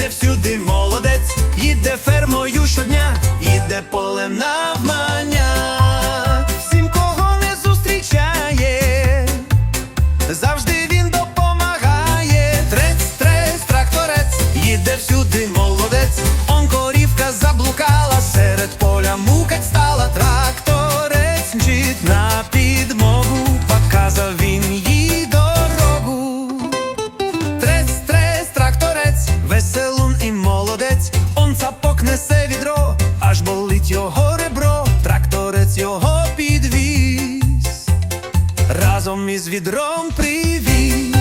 їде всюди молодець, їде фермою щодня, іде полем навмання. Підвіз, разом із відром привіз.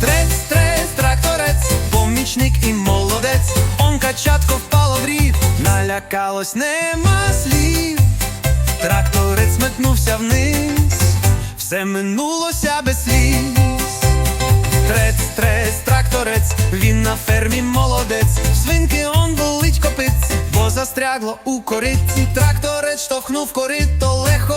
Трець, трець, тракторець, помічник і молодець. Он качатко впало в рів, налякалось нема слів. Тракторець метнувся вниз, все минулося без сліз. Трець, трець, тракторець, він на фермі молодець. Свинки он болить копиці, бо застрягло у кориці. Тракторець штовхнув корито, легко.